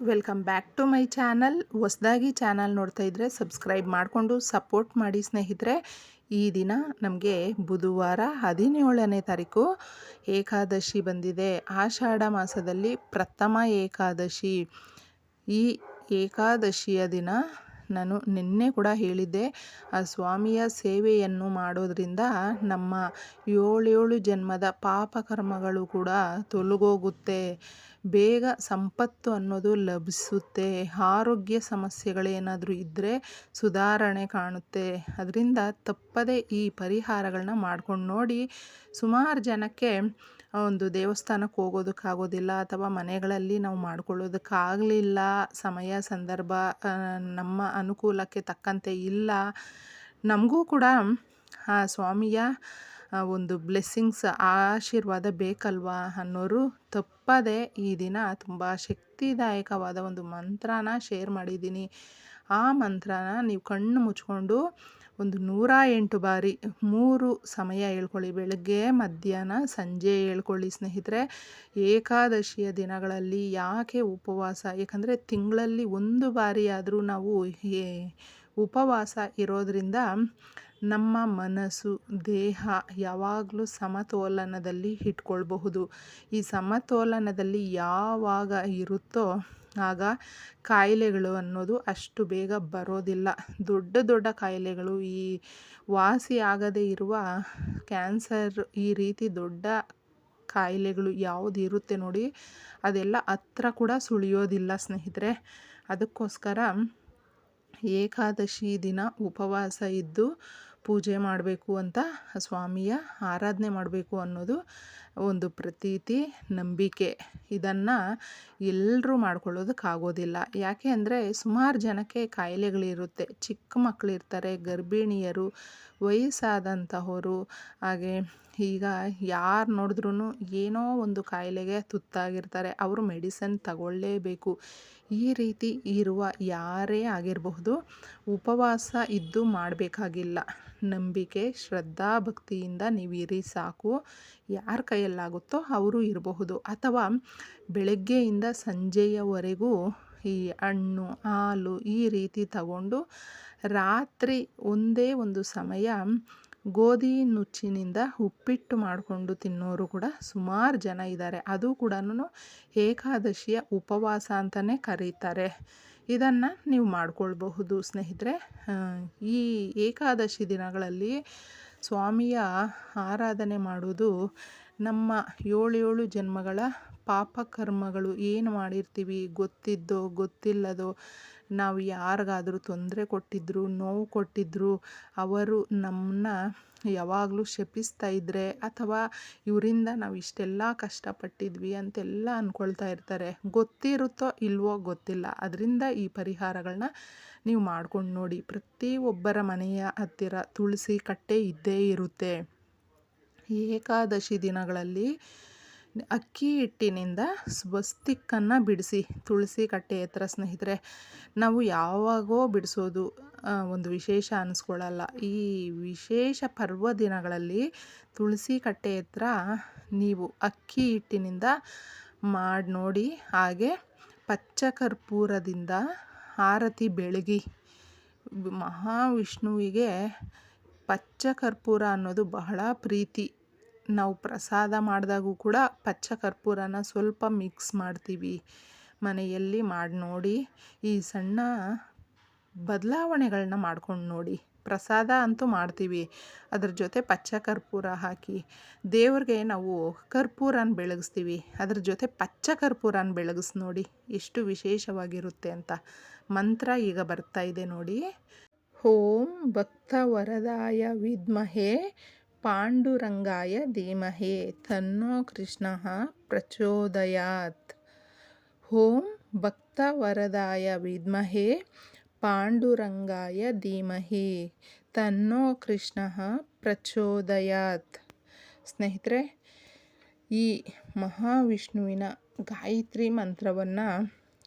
Welcome back to my channel. ಹೊಸ್ದಾಗಿ channel ನೋಡ್ತಾ ಇದ್ದರೆ ಸಬ್ಸ್ಕ್ರೈಬ್ ಮಾಡಿಕೊಂಡು ಸಪೋರ್ಟ್ ಮಾಡಿ ಸ್ನೇಹಿತರೆ. ಈ ದಿನ ನಮಗೆ ಬುಧವಾರ ಹದಿನೇಳನೇ ತಾರೀಕು. ಏಕಾದಶಿ ಬಂದಿದೆ. ಆಷಾಢ ಮಾಸದಲ್ಲಿ ಪ್ರಥಮ ಏಕಾದಶಿ. ಈ ಏಕಾದಶಿಯ ದಿನ ನಾನು ನಿನ್ನೆ ಕೂಡ ಹೇಳಿದ್ದೆ. ಆ ಸ್ವಾಮಿಯ ಸೇವೆಯನ್ನು ಮಾಡೋದರಿಂದ ನಮ್ಮ ಏಳೇಳು ಜನ್ಮದ ಪಾಪಕರ್ಮಗಳು ಕೂಡ ತೊಲಗೋಗುತ್ತೆ. ಬೇಗ ಸಂಪತ್ತು ಅನ್ನೋದು ಲಭಿಸುತ್ತೆ. ಆರೋಗ್ಯ ಸಮಸ್ಯೆಗಳೇನಾದರೂ ಇದ್ದರೆ ಸುಧಾರಣೆ ಕಾಣುತ್ತೆ. ಅದರಿಂದ ತಪ್ಪದೇ ಈ ಪರಿಹಾರಗಳನ್ನ ಮಾಡ್ಕೊಂಡು ನೋಡಿ ಸುಮಾರು ಜನಕ್ಕೆ ಒಂದು ದೇವಸ್ಥಾನಕ್ಕೆ ಹೋಗೋದಕ್ಕಾಗೋದಿಲ್ಲ ಅಥವಾ ಮನೆಗಳಲ್ಲಿ ನಾವು ಮಾಡ್ಕೊಳ್ಳೋದಕ್ಕಾಗಲಿಲ್ಲ, ಸಮಯ, ಸಂದರ್ಭ ನಮ್ಮ ಅನುಕೂಲಕ್ಕೆ ತಕ್ಕಂತೆ ಇಲ್ಲ. ನಮಗೂ ಕೂಡ, ಆ, ಸ್ವಾಮಿಯ ಒಂದು ಬ್ಲೆಸ್ಸಿಂಗ್ಸ್, ಆಶೀರ್ವಾದ ಬೇಕಲ್ವಾ ಅನ್ನೋರು ತಪ್ಪದೆ ಈ ದಿನ ತುಂಬ ಶಕ್ತಿದಾಯಕವಾದ ಒಂದು ಮಂತ್ರನ ಶೇರ್ ಮಾಡಿದ್ದೀನಿ. ಆ ಮಂತ್ರನ ನೀವು ಕಣ್ಣು ಮುಚ್ಕೊಂಡು ಒಂದು ನೂರ ಎಂಟು ಬಾರಿ, ಮೂರು ಸಮಯ ಹೇಳ್ಕೊಳ್ಳಿ. ಬೆಳಗ್ಗೆ, ಮಧ್ಯಾಹ್ನ, ಸಂಜೆ ಹೇಳ್ಕೊಳ್ಳಿ ಸ್ನೇಹಿತರೆ. ಏಕಾದಶಿಯ ದಿನಗಳಲ್ಲಿ ಯಾಕೆ ಉಪವಾಸ? ಯಾಕಂದರೆ ತಿಂಗಳಲ್ಲಿ ಒಂದು ಬಾರಿಯಾದರೂ ನಾವು ಉಪವಾಸ ಇರೋದರಿಂದ ನಮ್ಮ ಮನಸ್ಸು, ದೇಹ ಯಾವಾಗಲೂ ಸಮತೋಲನದಲ್ಲಿ ಇಟ್ಕೊಳ್ಬಹುದು. ಈ ಸಮತೋಲನದಲ್ಲಿ ಯಾವಾಗ ಇರುತ್ತೋ ಆಗ ಕಾಯಿಲೆಗಳು ಅನ್ನೋದು ಅಷ್ಟು ಬೇಗ ಬರೋದಿಲ್ಲ. ದೊಡ್ಡ ದೊಡ್ಡ ಕಾಯಿಲೆಗಳು ಈ ವಾಸಿ ಆಗದೇ ಇರುವ ಕ್ಯಾನ್ಸರ್ ಈ ರೀತಿ ದೊಡ್ಡ ಕಾಯಿಲೆಗಳು ಯಾವುದು ಇರುತ್ತೆ ನೋಡಿ ಅದೆಲ್ಲ ಹತ್ರ ಕೂಡ ಸುಳಿಯೋದಿಲ್ಲ ಸ್ನೇಹಿತರೆ. ಅದಕ್ಕೋಸ್ಕರ ಏಕಾದಶಿ ದಿನ ಉಪವಾಸ ಇದ್ದು ಪೂಜೆ ಮಾಡಬೇಕು ಅಂತ ಸ್ವಾಮಿಯ ಆರಾಧನೆ ಮಾಡಬೇಕು ಅನ್ನೋದು ಒಂದು ಪ್ರತೀತಿ, ನಂಬಿಕೆ. ಇದನ್ನು ಎಲ್ಲರೂ ಮಾಡ್ಕೊಳ್ಳೋದಕ್ಕಾಗೋದಿಲ್ಲ. ಯಾಕೆ ಅಂದರೆ ಸುಮಾರು ಜನಕ್ಕೆ ಕಾಯಿಲೆಗಳಿರುತ್ತೆ. ಚಿಕ್ಕ ಮಕ್ಕಳಿರ್ತಾರೆ ಗರ್ಭಿಣಿಯರು ವಯಸ್ಸಾದಂತಹವರು ಹಾಗೆ ಈಗ ಯಾರು ನೋಡಿದ್ರೂ ಏನೋ ಒಂದು ಕಾಯಿಲೆಗೆ ತುತ್ತಾಗಿರ್ತಾರೆ. ಅವರು ಮೆಡಿಸನ್ ತಗೊಳ್ಳೇಬೇಕು. ಈ ರೀತಿ ಇರುವ ಯಾರೇ ಆಗಿರಬಹುದು, ಉಪವಾಸ ಇದ್ದು ಮಾಡಬೇಕಾಗಿಲ್ಲ. ನಂಬಿಕೆ, ಶ್ರದ್ಧಾ, ಭಕ್ತಿಯಿಂದ ನೀವು ಇರಿ ಸಾಕು. ಯಾರ ಕೈಯಲ್ಲಾಗುತ್ತೋ ಅವರು ಇರಬಹುದು. ಅಥವಾ ಬೆಳಗ್ಗೆಯಿಂದ ಸಂಜೆಯವರೆಗೂ ಈ ಹಣ್ಣು, ಹಾಲು ಈ ರೀತಿ ತಗೊಂಡು ರಾತ್ರಿ ಒಂದೇ ಒಂದು ಸಮಯ ಗೋಧಿ ನುಚ್ಚಿನಿಂದ ಉಪ್ಪಿಟ್ಟು ಮಾಡಿಕೊಂಡು ತಿನ್ನೋರು ಕೂಡ ಸುಮಾರು ಜನ ಇದ್ದಾರೆ. ಅದು ಕೂಡ ಏಕಾದಶಿಯ ಉಪವಾಸ ಅಂತಲೇ ಕರೀತಾರೆ. ಇದನ್ನು ನೀವು ಮಾಡಿಕೊಳ್ಬಹುದು. ಸ್ನೇಹಿತರೆ ಈ ಏಕಾದಶಿ ದಿನಗಳಲ್ಲಿ ಸ್ವಾಮಿಯ ಆರಾಧನೆ ಮಾಡೋದು ನಮ್ಮ ಏಳೇಳು ಜನ್ಮಗಳ ಪಾಪಕರ್ಮಗಳು ಏನು ಮಾಡಿರ್ತೀವಿ? ಗೊತ್ತಿದ್ದೋ, ಗೊತ್ತಿಲ್ಲದೋ, ನಾವು ಯಾರಿಗಾದರೂ ತೊಂದರೆ ಕೊಟ್ಟಿದ್ರು, ನೋವು ಕೊಟ್ಟಿದ್ರು, ಅವರು ನಮ್ಮನ್ನ ಯಾವಾಗಲೂ ಶಪಿಸ್ತಾ ಇದ್ದರೆ ಅಥವಾ ಇವರಿಂದ ನಾವು ಇಷ್ಟೆಲ್ಲ ಕಷ್ಟಪಟ್ಟಿದ್ವಿ ಅಂತೆಲ್ಲ ಅಂದ್ಕೊಳ್ತಾ ಇರ್ತಾರೆ. ಗೊತ್ತಿರುತ್ತೋ ಇಲ್ವೋ ಗೊತ್ತಿಲ್ಲ. ಅದರಿಂದ ಈ ಪರಿಹಾರಗಳನ್ನ ನೀವು ಮಾಡ್ಕೊಂಡು ನೋಡಿ. ಪ್ರತಿಯೊಬ್ಬರ ಮನೆಯ ಹತ್ತಿರ ತುಳಸಿ ಕಟ್ಟೆ ಇದ್ದೇ ಇರುತ್ತೆ. ಏಕಾದಶಿ ದಿನಗಳಲ್ಲಿ ಅಕ್ಕಿ ಹಿಟ್ಟಿನಿಂದ ಸ್ವಸ್ತಿಕ್ಕನ್ನು ಬಿಡಿಸಿ, ತುಳಸಿ ಕಟ್ಟೆ ಎತ್ತರ ಸ್ನೇಹಿತರೆ, ನಾವು ಯಾವಾಗೋ ಬಿಡಿಸೋದು ಒಂದು ವಿಶೇಷ ಅನಿಸ್ಕೊಳ್ಳಲ್ಲ ಈ ವಿಶೇಷ ಪರ್ವ ದಿನಗಳಲ್ಲಿ ತುಳಸಿ ಕಟ್ಟೆ ಎತ್ತರ ನೀವು ಅಕ್ಕಿ ಹಿಟ್ಟಿನಿಂದ ಮಾಡಿ ನೋಡಿ, ಹಾಗೆ ಪಚ್ಚ ಕರ್ಪೂರದಿಂದ ಆರತಿ ಬೆಳಗಿ ಮಹಾವಿಷ್ಣುವಿಗೆ ಪಚ್ಚಕರ್ಪೂರ ಅನ್ನೋದು ಬಹಳ ಪ್ರೀತಿ. ನಾವು ಪ್ರಸಾದ ಮಾಡಿದಾಗೂ ಕೂಡ ಪಚ್ಚ ಕರ್ಪೂರನ ಸ್ವಲ್ಪ ಮಿಕ್ಸ್ ಮಾಡ್ತೀವಿ. ಮನೆಯಲ್ಲಿ ಮಾಡಿ ನೋಡಿ, ಈ ಸಣ್ಣ ಬದಲಾವಣೆಗಳನ್ನ ಮಾಡ್ಕೊಂಡು ನೋಡಿ. ಪ್ರಸಾದ ಅಂತೂ ಮಾಡ್ತೀವಿ. ಅದ್ರ ಜೊತೆ ಪಚ್ಚ ಕರ್ಪೂರ ಹಾಕಿ, ದೇವ್ರಿಗೆ ನಾವು ಕರ್ಪೂರನ ಬೆಳಗಿಸ್ತೀವಿ. ಅದ್ರ ಜೊತೆ ಪಚ್ಚ ಕರ್ಪೂರನ ಬೆಳಗಿಸ್ ನೋಡಿ, ಎಷ್ಟು ವಿಶೇಷವಾಗಿರುತ್ತೆ ಅಂತ. ಮಂತ್ರ ಈಗ ಬರ್ತಾ ಇದೆ ನೋಡಿ. ಓಂ ಭಕ್ತವರದಾಯ ವಿದ್ಮಹೇ ಪಾಂಡುರಂಗಾಯ ಧೀಮಹೇ ತನ್ನೋ ಕೃಷ್ಣ ಪ್ರಚೋದಯಾತ್. ಓಂ ಭಕ್ತವರದಾಯ ವಿದ್ಮಹೇ ಪಾಂಡುರಂಗಾಯ ಧೀಮಹಿ ತನ್ನೋ ಕೃಷ್ಣ ಪ್ರಚೋದಯಾತ್. ಸ್ನೇಹಿತರೆ, ಈ ಮಹಾವಿಷ್ಣುವಿನ ಗಾಯತ್ರಿ ಮಂತ್ರವನ್ನು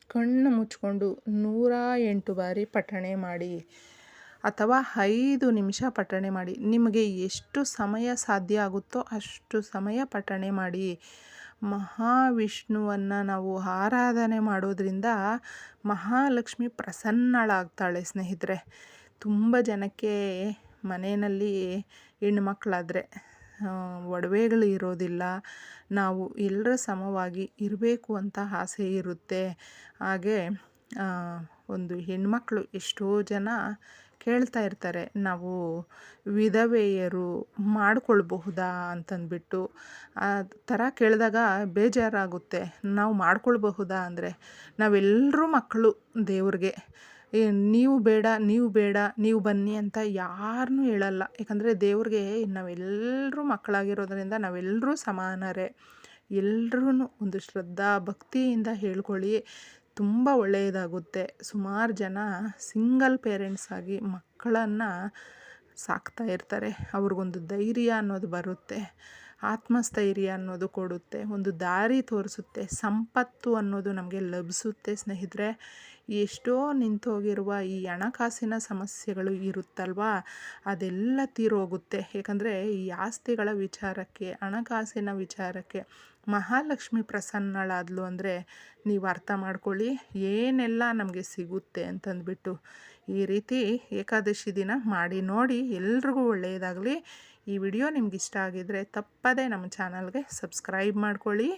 ಕಣ್ಣು ಮುಚ್ಕೊಂಡು ನೂರ ಎಂಟು ಬಾರಿ ಪಠಣೆ ಮಾಡಿ. ಅಥವಾ ಐದು ನಿಮಿಷ ಪಠಣೆ ಮಾಡಿ. ನಿಮಗೆ ಎಷ್ಟು ಸಮಯ ಸಾಧ್ಯ ಆಗುತ್ತೋ ಅಷ್ಟು ಸಮಯ ಪಠಣೆ ಮಾಡಿ. ಮಹಾವಿಷ್ಣುವನ್ನು ನಾವು ಆರಾಧನೆ ಮಾಡೋದ್ರಿಂದ ಮಹಾಲಕ್ಷ್ಮಿ ಪ್ರಸನ್ನಳಾಗ್ತಾಳೆ ಸ್ನೇಹಿತರೆ. ತುಂಬ ಜನಕ್ಕೆ ಮನೆಯಲ್ಲಿ ಹೆಣ್ಮಕ್ಳಾದರೆ ಒಡವೆಗಳು ಇರೋದಿಲ್ಲ. ನಾವು ಎಲ್ಲರ ಸಮವಾಗಿ ಇರಬೇಕು ಅಂತ ಆಸೆ ಇರುತ್ತೆ. ಹಾಗೆ ಒಂದು ಹೆಣ್ಮಕ್ಳು ಎಷ್ಟೋ ಜನ ಕೇಳ್ತಾ ಇರ್ತಾರೆ, ನಾವು ವಿಧವೆಯರು ಮಾಡಿಕೊಳ್ಬಹುದಾ ಅಂತಂದ್ಬಿಟ್ಟು. ಆ ಥರ ಕೇಳಿದಾಗ ಬೇಜಾರಾಗುತ್ತೆ. ನಾವು ಮಾಡಿಕೊಳ್ಬಹುದಾ ಅಂದರೆ, ನಾವೆಲ್ಲರೂ ಮಕ್ಕಳು ದೇವ್ರಿಗೆ. ನೀವು ಬೇಡ ನೀವು ಬೇಡ, ನೀವು ಬನ್ನಿ ಅಂತ ಯಾರನ್ನೂ ಹೇಳಲ್ಲ. ಯಾಕಂದರೆ ದೇವ್ರಿಗೆ ನಾವೆಲ್ಲರೂ ಮಕ್ಕಳಾಗಿರೋದ್ರಿಂದ ನಾವೆಲ್ಲರೂ ಸಮಾನರೇ. ಎಲ್ರೂ ಒಂದು ಶ್ರದ್ಧಾ ಭಕ್ತಿಯಿಂದ ಹೇಳ್ಕೊಳ್ಳಿ. ತುಂಬ ಒಳ್ಳೆಯದಾಗುತ್ತೆ. ಸುಮಾರು ಜನ ಸಿಂಗಲ್ ಪೇರೆಂಟ್ಸ್ ಆಗಿ ಮಕ್ಕಳನ್ನು ಸಾಕ್ತಾ ಇರ್ತಾರೆ. ಅವ್ರಿಗೊಂದು ಧೈರ್ಯ ಅನ್ನೋದು ಬರುತ್ತೆ. ಆತ್ಮಸ್ಥೈರ್ಯ ಅನ್ನೋದು ಕೊಡುತ್ತೆ. ಒಂದು ದಾರಿ ತೋರಿಸುತ್ತೆ. ಸಂಪತ್ತು ಅನ್ನೋದು ನಮಗೆ ಲಭಿಸುತ್ತೆ ಸ್ನೇಹಿತರೆ. ಎಷ್ಟೋ ನಿಂತೋಗಿರುವ ಈ ಹಣಕಾಸಿನ ಸಮಸ್ಯೆಗಳು ಇರುತ್ತಲ್ವಾ? ಅದೆಲ್ಲ ತೀರೋಗುತ್ತೆ. ಏಕೆಂದರೆ ಈ ಆಸ್ತಿಗಳ ವಿಚಾರಕ್ಕೆ, ಹಣಕಾಸಿನ ವಿಚಾರಕ್ಕೆ ಮಹಾಲಕ್ಷ್ಮಿ ಪ್ರಸನ್ನಳಾದ್ಲು ಅಂದರೆ ನೀವು ಅರ್ಥ ಮಾಡ್ಕೊಳ್ಳಿ, ಏನೆಲ್ಲ ನಮಗೆ ಸಿಗುತ್ತೆ ಅಂತಂದ್ಬಿಟ್ಟು. ಈ ರೀತಿ ಏಕಾದಶಿ ದಿನ ಮಾಡಿ ನೋಡಿ ಎಲ್ರಿಗೂ ಒಳ್ಳೆಯದಾಗಲಿ. ಈ ವಿಡಿಯೋ ನಿಮ್ಗೆ ಇಷ್ಟ ಆಗಿದ್ದರೆ ತಪ್ಪದೇ ನಮ್ಮ ಚಾನಲ್ಗೆ ಸಬ್ಸ್ಕ್ರೈಬ್ ಮಾಡ್ಕೊಳ್ಳಿ.